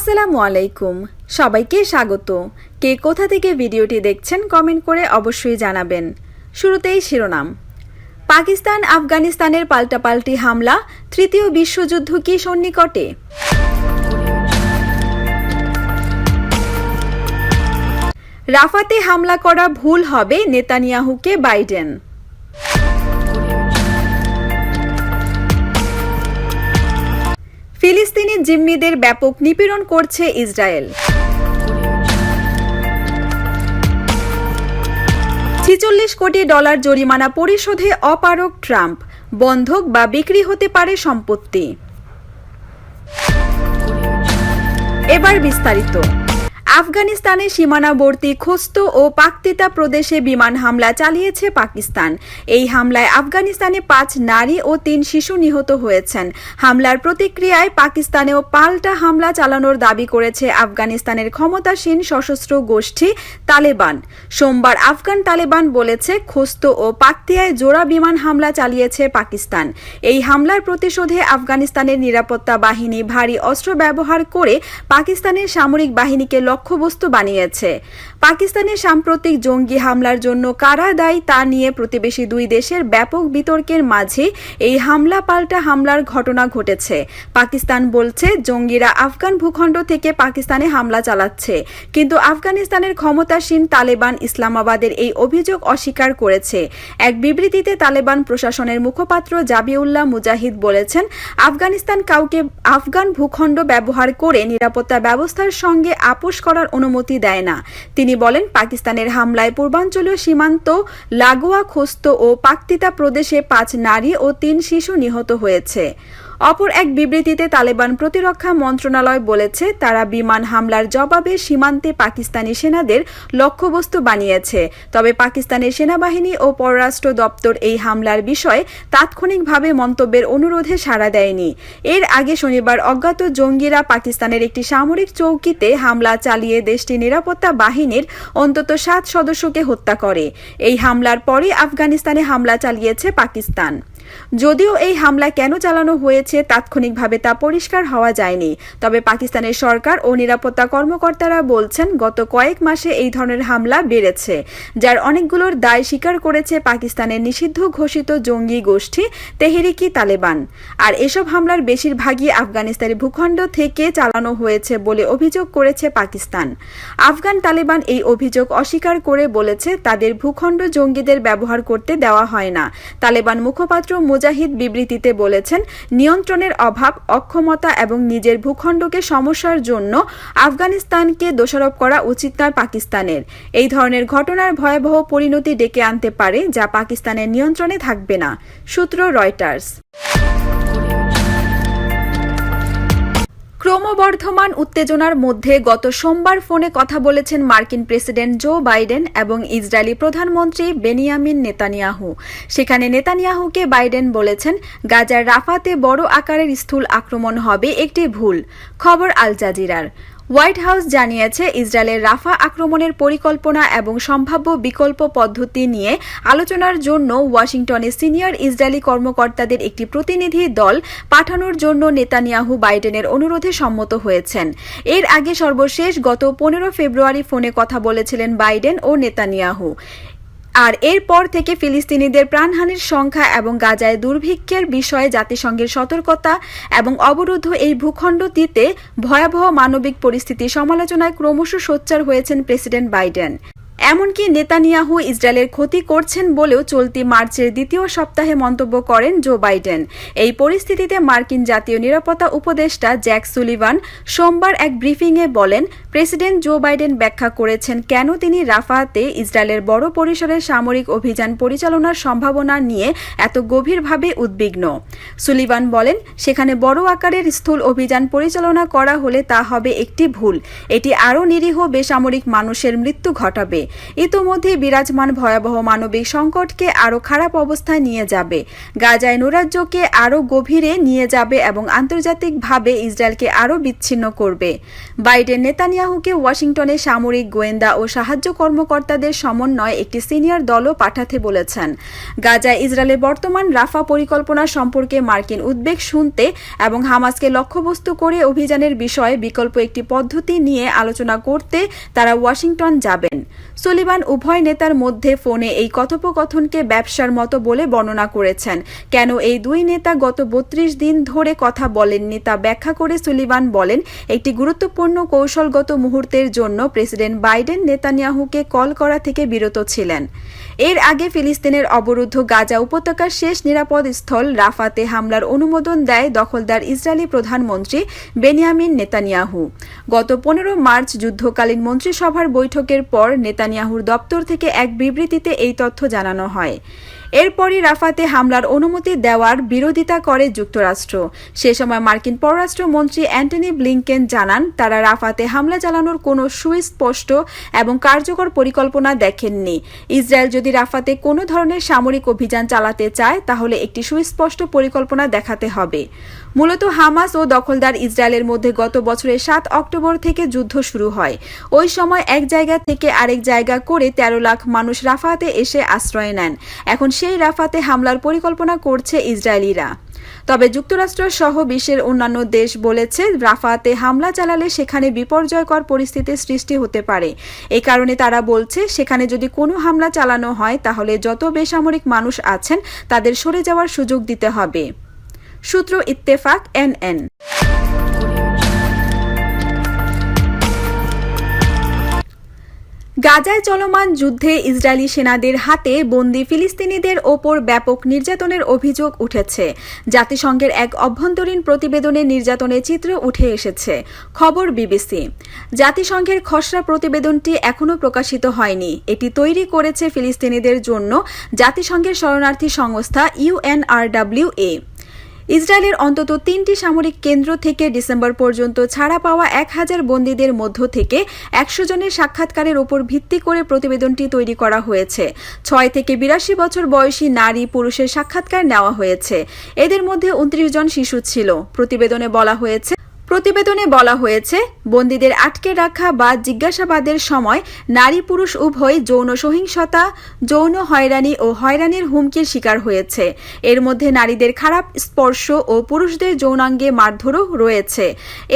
আসসালামু আলাইকুম। সবাইকে স্বাগত। কে কোথা থেকে ভিডিওটি দেখছেন কমেন্ট করে অবশ্যই জানাবেন। শুরুতেই শিরোনাম। পাকিস্তান আফগানিস্তানের পাল্টাপাল্টি হামলা, তৃতীয় বিশ্বযুদ্ধ কি সন্নিকটে? রাফাতে হামলা করা ভুল হবে নেতানিয়াহুকে বাইডেন। ফিলিস্তিনি জিম্মিদের ব্যাপক নিপীড়ন করছে ইসরায়েল। ছিচল্লিশ কোটি ডলার জরিমানা পরিশোধে অপারক ট্রাম্প, বন্ধক বা বিক্রি হতে পারে সম্পত্তি। এবার বিস্তারিত। আফগানিস্তানে সীমানাবর্তী খোস্ত ও পাকতিতা প্রদেশে বিমান হামলা চালিয়েছে পাকিস্তান। এই হামলায় আফগানিস্তানে পাঁচ নারী ও তিন শিশু নিহত হয়েছেন। হামলার প্রতিক্রিয়ায় পাকিস্তানেও পাল্টা হামলা চালানোর দাবি করেছে আফগানিস্তানের ক্ষমতাসীন সশস্ত্র গোষ্ঠী তালেবান। সোমবার আফগান তালেবান বলেছে, খোস্ত ও পাকতিয়ায় জোড়া বিমান হামলা চালিয়েছে পাকিস্তান। এই হামলার প্রতিশোধে আফগানিস্তানের নিরাপত্তা বাহিনী ভারী অস্ত্র ব্যবহার করে পাকিস্তানের সামরিক বাহিনীকে লক্ষ্যবস্তু বানিয়েছে। পাকিস্তানের সাম্প্রতিক জঙ্গি হামলার জন্য কারা দায়ী তা নিয়ে প্রতিবেশী দুই দেশের ব্যাপক বিতর্কের মাঝে এই হামলা পাল্টা হামলার ঘটনা ঘটেছে। পাকিস্তান বলছে, জঙ্গিরা আফগান ভূখণ্ড থেকে পাকিস্তানে হামলা চালাচ্ছে। কিন্তু আফগানিস্তানের ক্ষমতাসীন তালেবান ইসলামাবাদের এই অভিযোগ অস্বীকার করেছে। এক বিবৃতিতে তালেবান প্রশাসনের মুখপাত্র জাবিউল্লাহ মুজাহিদ বলেছেন, আফগানিস্তান কাউকে আফগান ভূখণ্ড ব্যবহার করে নিরাপত্তা ব্যবস্থার সঙ্গে আপোষ করার অনুমতি দেয় না। তিনি বলেন, পাকিস্তানের হামলায় পূর্বাঞ্চলীয় সীমান্ত লাগোয়া খোস্ত ও পাকতিতা প্রদেশে পাঁচ নারী ও তিন শিশু নিহত হয়েছে। অপর এক বিবৃতিতে তালেবান প্রতিরক্ষা মন্ত্রণালয় বলেছে, তারা বিমান হামলার জবাবে সীমান্তে পাকিস্তানি সেনাদের লক্ষ্যবস্তু বানিয়েছে। তবে পাকিস্তানের সেনাবাহিনী ও পররাষ্ট্র দপ্তর এই হামলার বিষয়ে তাৎক্ষণিকভাবে মন্তব্যের অনুরোধে সাড়া দেয়নি। এর আগে শনিবার অজ্ঞাত জঙ্গিরা পাকিস্তানের একটি সামরিক চৌকিতে হামলা চালিয়ে দেশটির নিরাপত্তা বাহিনীর অন্তত সাত সদস্যকে হত্যা করে। এই হামলার পরে আফগানিস্তানে হামলা চালিয়েছে পাকিস্তান। যদিও এই হামলা কেন চালানো হয়েছে তাৎক্ষণিকভাবে তা পরিষ্কার হওয়া যায়নি, তবে পাকিস্তানের সরকার ও নিরাপত্তা কর্মকর্তারা বলছেন, গত কয়েক মাসে এই ধরনের হামলা বেড়েছে, যার অনেকগুলোর দায় স্বীকার করেছে পাকিস্তানের নিষিদ্ধ ঘোষিত জঙ্গি গোষ্ঠী তেহরিকি তালেবান। আর এসব হামলার বেশিরভাগই আফগানিস্তানের ভূখণ্ড থেকে চালানো হয়েছে বলে অভিযোগ করেছে পাকিস্তান। আফগান তালেবান এই অভিযোগ অস্বীকার করে বলেছে, তাদের ভূখণ্ড জঙ্গিদের ব্যবহার করতে দেওয়া হয় না। তালেবান মুখপাত্র মুজাহিদ বিবৃতিতে বলেছেন, নিয়ন্ত্রণের অভাব, অক্ষমতা এবং নিজের ভূখণ্ডকে সমস্যার জন্য আফগানিস্তানকে দোষারোপ করা উচিত নয় পাকিস্তানের। এই ধরনের ঘটনার ভয়াবহ পরিণতি ডেকে আনতে পারে, যা পাকিস্তানের নিয়ন্ত্রণে থাকবে না। সূত্র রয়টার্স। ক্রমবর্ধমান উত্তেজনার মধ্যে গত সোমবার ফোনে কথা বলেছেন মার্কিন প্রেসিডেন্ট জো বাইডেন এবং ইসরায়েলি প্রধানমন্ত্রী বেনিয়ামিন নেতানিয়াহু। সেখানে নেতানিয়াহুকে বাইডেন বলেছেন, গাজার রাফাতে বড় আকারের স্থূল আক্রমণ হবে একটি ভুল, খবর আল জাজিরার। হোয়াইট হাউস জানিয়েছে, ইসরায়েলের রাফা আক্রমণের পরিকল্পনা এবং সম্ভাব্য বিকল্প পদ্ধতি নিয়ে আলোচনার জন্য ওয়াশিংটনে সিনিয়র ইসরায়েলি কর্মকর্তাদের একটি প্রতিনিধি দল পাঠানোর জন্য নেতানিয়াহু বাইডেনের অনুরোধে সম্মত হয়েছেন। এর আগে সর্বশেষ গত পনেরো ফেব্রুয়ারি ফোনে কথা বলেছিলেন বাইডেন ও নেতানিয়াহু। আর এরপর থেকে ফিলিস্তিনিদের প্রাণহানির সংখ্যা এবং গাজায় দুর্ভিক্ষের বিষয়ে জাতিসংঘের সতর্কতা এবং অবরুদ্ধ এই ভূখণ্ডটিতে ভয়াবহ মানবিক পরিস্থিতি সমালোচনায় ক্রমশ সোচ্চার হয়েছেন প্রেসিডেন্ট বাইডেন। এমনকি নেতানিয়াহু ইসরায়েলের ক্ষতি করছেন বলেও চলতি মার্চের দ্বিতীয় সপ্তাহে মন্তব্য করেন জো বাইডেন। এই পরিস্থিতিতে মার্কিন জাতীয় নিরাপত্তা উপদেষ্টা জ্যাক সুলিভান সোমবার এক ব্রিফিংয়ে বলেন, প্রেসিডেন্ট জো বাইডেন ব্যাখ্যা করেছেন কেন তিনি রাফাতে ইসরায়েলের বড় পরিসরের সামরিক অভিযান পরিচালনার সম্ভাবনা নিয়ে এত গভীরভাবে উদ্বিগ্ন। সুলিভান বলেন, সেখানে বড় আকারের স্থূল অভিযান পরিচালনা করা হলে তা হবে একটি ভুল। এটি আরও নিরীহ বেসামরিক মানুষের মৃত্যু ঘটাবে। ইতোমধ্যে বিরাজমান ভয়াবহ মানবিক সংকটকে আরও খারাপ অবস্থায় নিয়ে যাবে। গাজায় নৈরাজ্যকে আরও গভীরে নিয়ে যাবে এবং আন্তর্জাতিকভাবে ইসরায়েলকে আরও বিচ্ছিন্ন করবে। বাইডেন নেতানিয়াহুকে ওয়াশিংটনে সামরিক গোয়েন্দা ও সাহায্য কর্মকর্তাদের সমন্বয়ে একটি সিনিয়র দলও পাঠাতে বলেছেন। গাজায় ইসরায়েলের বর্তমান রাফা পরিকল্পনা সম্পর্কে মার্কিন উদ্বেগ শুনতে এবং হামাসকে লক্ষ্যবস্তু করে অভিযানের বিষয়ে বিকল্প একটি পদ্ধতি নিয়ে আলোচনা করতে তারা ওয়াশিংটন যাবেন। সুলিভান উভয় নেতার মধ্যে ফোনে এই কথোপকথনকে ব্যবসার মতো বলে বর্ণনা করেছেন। কেন এই দুই নেতা গত বত্রিশ দিন ধরে কথা বলেননি তা ব্যাখ্যা করে সুলিভান বলেন, একটি গুরুত্বপূর্ণ কৌশলগত মুহূর্তের জন্য প্রেসিডেন্ট বাইডেন নেতানিয়াহুকে কল করা থেকে বিরত ছিলেন। এর আগে ফিলিস্তিনের অবরুদ্ধ গাজা উপত্যকার শেষ নিরাপদ স্থল রাফাতে হামলার অনুমোদন দেয় দখলদার ইসরায়েলি প্রধানমন্ত্রী বেনিয়ামিন নেতানিয়াহু। গত পনেরো মার্চ যুদ্ধকালীন মন্ত্রিসভার বৈঠকের পর নেতানিয়াহুর দপ্তর থেকে এক বিবৃতিতে এই তথ্য জানানো হয়। এরপরই রাফাতে হামলার অনুমতি দেওয়ার বিরোধিতা করে যুক্তরাষ্ট্র। সে সময় মার্কিন পররাষ্ট্রমন্ত্রী অ্যান্টনি ব্লিংকেন জানান, তারা রাফাতে হামলা চালানোর কোনো সুস্পষ্ট এবং কার্যকর পরিকল্পনা দেখেননি। ইসরায়েল যদি রাফাতে কোনো ধরনের সামরিক অভিযান চালাতে চায়, তাহলে একটি সুস্পষ্ট পরিকল্পনা দেখাতে হবে। মূলত হামাস ও দখলদার ইসরায়েলের মধ্যে গত বছরের সাত অক্টোবর থেকে যুদ্ধ শুরু হয়। ওই সময় এক জায়গা থেকে আরেক জায়গা করে তেরো লাখ মানুষ রাফাতে এসে আশ্রয় নেন। এখন সেই রাফাতে হামলার পরিকল্পনা করছে ইসরায়েলিরা। তবে যুক্তরাষ্ট্র সহ বিশ্বের অন্যান্য দেশ বলেছে, রাফাতে হামলা চালালে সেখানে বিপর্যয়কর পরিস্থিতির সৃষ্টি হতে পারে। এ কারণে তারা বলছে, সেখানে যদি কোনো হামলা চালানো হয়, তাহলে যত বেসামরিক মানুষ আছেন, তাদের সরে যাওয়ার সুযোগ দিতে হবে। সূত্র ইত্তেফাক এন এন গাজায় চলমান যুদ্ধে ইসরায়েলি সেনাদের হাতে বন্দি ফিলিস্তিনিদের ওপর ব্যাপক নির্যাতনের অভিযোগ উঠেছে। জাতিসংঘের এক অভ্যন্তরীণ প্রতিবেদনে নির্যাতনের চিত্র উঠে এসেছে। খবর বিবিসি। জাতিসংঘের খসড়া প্রতিবেদনটি এখনও প্রকাশিত হয়নি। এটি তৈরি করেছে ফিলিস্তিনিদের জন্য জাতিসংঘের শরণার্থী সংস্থা ইউএনআরডব্লিউএ ইসরায়েলের অন্তত তিনটি সামরিক কেন্দ্র থেকে ডিসেম্বর পর্যন্ত ছাড়া পাওয়া এক হাজার বন্দীদের মধ্য থেকে একশো জনের সাক্ষাৎকারের ওপর ভিত্তি করে প্রতিবেদনটি তৈরি করা হয়েছে। ছয় থেকে বিরাশি বছর বয়সী নারী পুরুষের সাক্ষাৎকার নেওয়া হয়েছে। এদের মধ্যে উনত্রিশ জন শিশু ছিল। প্রতিবেদনে বলা হয়েছে প্রতিবেদনে বলা হয়েছে, বন্দীদের আটকে রাখা বা জিজ্ঞাসাবাদের সময় নারী পুরুষ উভয় যৌন সহিংসতা, যৌন হয়রানি ও হয়রানির হুমকির শিকার হয়েছে। এর মধ্যে নারীদের খারাপ স্পর্শ ও পুরুষদের যৌনাঙ্গে মারধরও রয়েছে।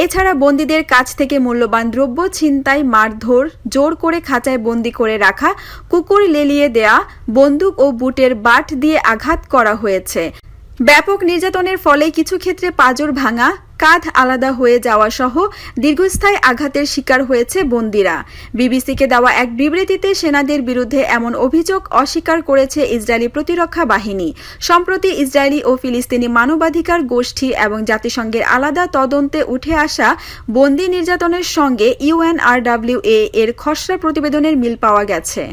এছাড়া বন্দীদের কাছ থেকে মূল্যবান দ্রব্য, ছিনতাই, মারধর, জোর করে খাঁচায় বন্দি করে রাখা, কুকুর লেলিয়ে দেয়া, বন্দুক ও বুটের বাট দিয়ে আঘাত করা হয়েছে। ব্যাপক নির্যাতনের ফলে কিছু ক্ষেত্রে পাজর ভাঙা, কাঁধ আলাদা হয়ে যাওয়া সহ দীর্ঘস্থায়ী আঘাতের শিকার হয়েছে বন্দিরা। বিবিসিকে দেওয়া এক বিবৃতিতে সেনাদের বিরুদ্ধে এমন অভিযোগ অস্বীকার করেছে ইসরায়েলি প্রতিরক্ষা বাহিনী। সম্প্রতি ইসরায়েলি ও ফিলিস্তিনি মানবাধিকার গোষ্ঠী এবং জাতিসংঘের আলাদা তদন্তে উঠে আসা বন্দি নির্যাতনের সঙ্গে ইউএনআরডব্লিউএ এর খসড়া প্রতিবেদনের মিল পাওয়া গেছে।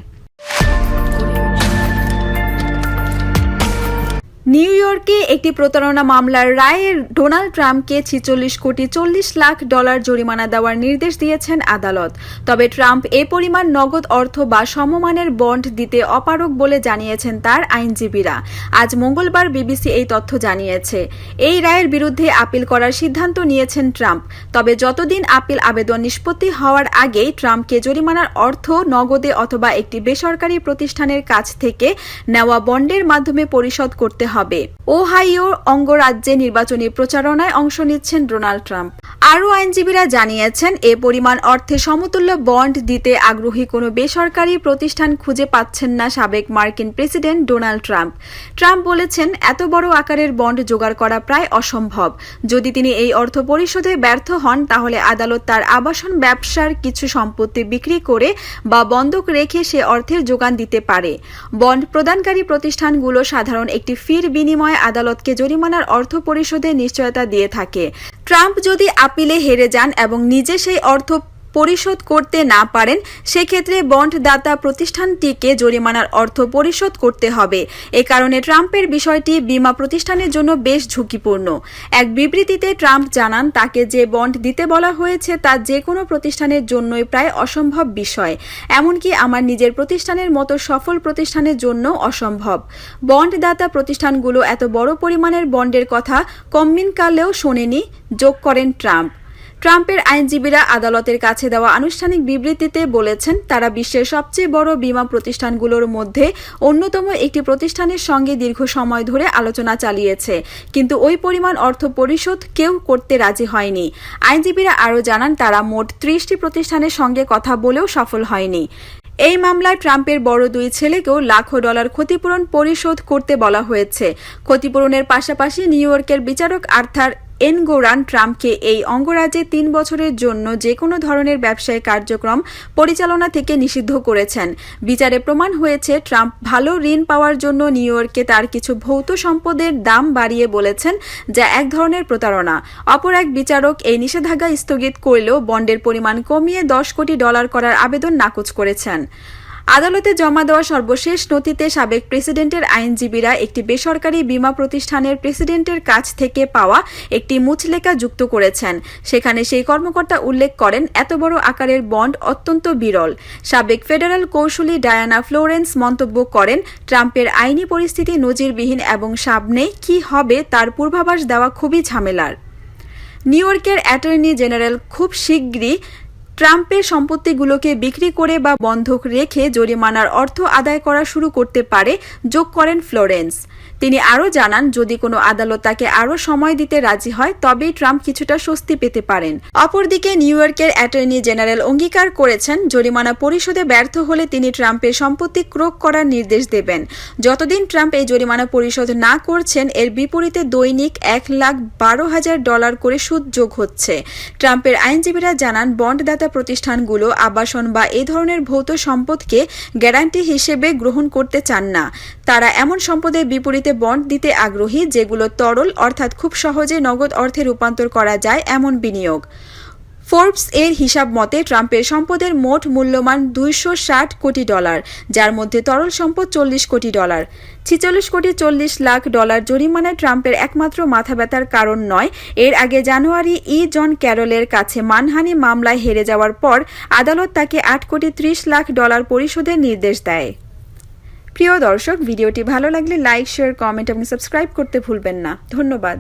নিউ ইয়র্কে একটি প্রতারণা মামলার রায়ে ডোনাল্ড ট্রাম্পকে ছিচল্লিশ কোটি চল্লিশ লাখ ডলার জরিমানা দেওয়ার নির্দেশ দিয়েছেন আদালত। তবে ট্রাম্প এ পরিমাণ নগদ অর্থ বা সমমানের বন্ড দিতে অপারক বলে জানিয়েছেন তার আইনজীবীরা। আজ মঙ্গলবার বিবিসি এই তথ্য জানিয়েছে। এই রায়ের বিরুদ্ধে আপিল করার সিদ্ধান্ত নিয়েছেন ট্রাম্প। তবে যতদিন আপিল আবেদন নিষ্পত্তি হওয়ার আগেই ট্রাম্পকে জরিমানার অর্থ, নগদে অথবা একটি বেসরকারি প্রতিষ্ঠানের কাছ থেকে নেওয়া বন্ডের মাধ্যমে পরিশোধ করতে হবে। ওহাইও অঙ্গরাজ্যে নির্বাচনী প্রচারণায় অংশ নিচ্ছেন ডোনাল্ড ট্রাম্প। আরও আইনজীবীরা জানিয়েছেন, এ পরিমাণ অর্থে সমতুল্য বন্ড দিতে আগ্রহী কোনো বেসরকারি প্রতিষ্ঠান খুঁজে পাচ্ছেন না সাবেক মার্কিন প্রেসিডেন্ট ডোনাল্ড ট্রাম্প। ট্রাম্প বলেছেন, এত বড় আকারের বন্ড জোগাড় করা প্রায় অসম্ভব। যদি তিনি এই অর্থ পরিশোধে ব্যর্থ হন, তাহলে আদালত তার আবাসন ব্যবসার কিছু সম্পত্তি বিক্রি করে বা বন্ধক রেখে সে অর্থের যোগান দিতে পারে। বন্ড প্রদানকারী প্রতিষ্ঠানগুলো সাধারণ একটি ফির বিনিময়ে আদালতকে জরিমানার অর্থ পরিশোধে নিশ্চয়তা দিয়ে থাকে। ট্রাম্প যদি আপিলে হেরে যান এবং নিজে সেই অর্থ পরিশোধ করতে না পারেন, সেক্ষেত্রে বন্ডদাতা প্রতিষ্ঠানটিকে জরিমানার অর্থ পরিশোধ করতে হবে। এ কারণে ট্রাম্পের বিষয়টি বিমা প্রতিষ্ঠানের জন্য বেশ ঝুঁকিপূর্ণ। এক বিবৃতিতে ট্রাম্প জানান, তাকে যে বন্ড দিতে বলা হয়েছে তা যে কোনো প্রতিষ্ঠানের জন্যই প্রায় অসম্ভব বিষয়। এমনকি আমার নিজের প্রতিষ্ঠানের মতো সফল প্রতিষ্ঠানের জন্য অসম্ভব। বন্ডদাতা প্রতিষ্ঠানগুলো এত বড় পরিমাণের বন্ডের কথা কম্মিনকালেও শোনেনি, যোগ করেন ট্রাম্প। ট্রাম্পের আইনজীবীরা আদালতের কাছে দেওয়া আনুষ্ঠানিক বিবৃতিতে বলেছেন, তারা বিশ্বের সবচেয়ে বড় বীমা প্রতিষ্ঠানগুলোর মধ্যে অন্যতম একটি প্রতিষ্ঠানের সঙ্গে দীর্ঘ সময় ধরে আলোচনা চালিয়েছে, কিন্তু ওই পরিমাণ অর্থ পরিশোধ কেউ করতে রাজি হয়নি। আইনজীবীরা আরও জানান, তারা মোট ত্রিশটি প্রতিষ্ঠানের সঙ্গে কথা বলেও সফল হয়নি। এই মামলায় ট্রাম্পের বড় দুই ছেলেকেও লাখো ডলার ক্ষতিপূরণ পরিশোধ করতে বলা হয়েছে। ক্ষতিপূরণের পাশাপাশি নিউ ইয়র্কের বিচারক আর্থার এনগোরান ট্রাম্পকে এই অঙ্গরাজ্যে তিন বছরের জন্য যে কোনো ধরনের ব্যবসায়ী কার্যক্রম পরিচালনা থেকে নিষিদ্ধ করেছেন। বিচারে প্রমাণ হয়েছে, ট্রাম্প ভালো ঋণ পাওয়ার জন্য নিউ ইয়র্কে তার কিছু ভৌত সম্পদের দাম বাড়িয়ে বলেছেন, যা এক ধরনের প্রতারণা। অপর এক বিচারক এই নিষেধাজ্ঞা স্থগিত করলেও বন্ডের পরিমাণ কমিয়ে দশ কোটি ডলার করার আবেদন নাকচ করেছেন। আদালতে জমা দেওয়া সর্বশেষ নথিতে সাবেক প্রেসিডেন্টের আইনজীবীরা একটি বেসরকারি বীমা প্রতিষ্ঠানের প্রেসিডেন্টের কাছ থেকে পাওয়া একটি মুচলেখা যুক্ত করেছেন। সেখানে সেই কর্মকর্তা উল্লেখ করেন, এত বড় আকারের বন্ড অত্যন্ত বিরল। সাবেক ফেডারেল কৌশলী ডায়ানা ফ্লোরেন্স মন্তব্য করেন, ট্রাম্পের আইনি পরিস্থিতি নজিরবিহীন এবং সামনে কি হবে তার পূর্বাভাস দেওয়া খুবই ঝামেলার। নিউ ইয়র্কের অ্যাটর্নি জেনারেল খুব শীঘ্রই ট্রাম্পের সম্পত্তিগুলোকে বিক্রি করে বা বন্ধক রেখে জরিমানার অর্থ আদায় করা শুরু করতে পারে, যোগ করেন ফ্লোরেন্স। তিনি আরও জানান, যদি কোনো আদালত তাকে আরও সময় দিতে রাজি হয়, তবেই ট্রাম্প কিছুটা স্বস্তি পেতে পারেন। অপরদিকে নিউ ইয়র্কের অ্যাটর্নি জেনারেল অঙ্গীকার করেছেন, জরিমানা পরিশোধে ব্যর্থ হলে তিনি ট্রাম্পের সম্পত্তি ক্রোক করার নির্দেশ দেবেন। যতদিন ট্রাম্প এই জরিমানা পরিশোধ না করছেন, এর বিপরীতে দৈনিক এক লাখ বারো হাজার ডলার করে সুদ যোগ হচ্ছে। ট্রাম্পের আইনজীবীরা জানান, বন্ডদাতা প্রতিষ্ঠানগুলো আবাসন বা এ ধরনের ভৌত সম্পদকে গ্যারান্টি হিসেবে গ্রহণ করতে চান না। তারা এমন সম্পদের বিপরীতে বন্ড দিতে আগ্রহী, যেগুলো তরল অর্থাৎ খুব সহজে নগদ অর্থে রূপান্তর করা যায়, এমন বিনিয়োগ। ফোর্বস এর হিসাব মতে ট্রাম্পের সম্পদের মোট মূল্যমান দুইশো ষাট কোটি ডলার, যার মধ্যে তরল সম্পদ চল্লিশ কোটি ডলার। ছিচল্লিশ কোটি চল্লিশ লাখ ডলার জরিমানায় ট্রাম্পের একমাত্র মাথা ব্যথার কারণ নয়, এর আগে জানুয়ারি ই জন ক্যারলের কাছে মানহানি মামলায় হেরে যাওয়ার পর আদালত তাকে আট কোটি ত্রিশ লাখ ডলার পরিশোধের নির্দেশ দেয়। প্রিয় দর্শক, ভিডিওটি ভালো লাগলে লাইক, শেয়ার, কমেন্ট এবং সাবস্ক্রাইব করতে ভুলবেন না। ধন্যবাদ।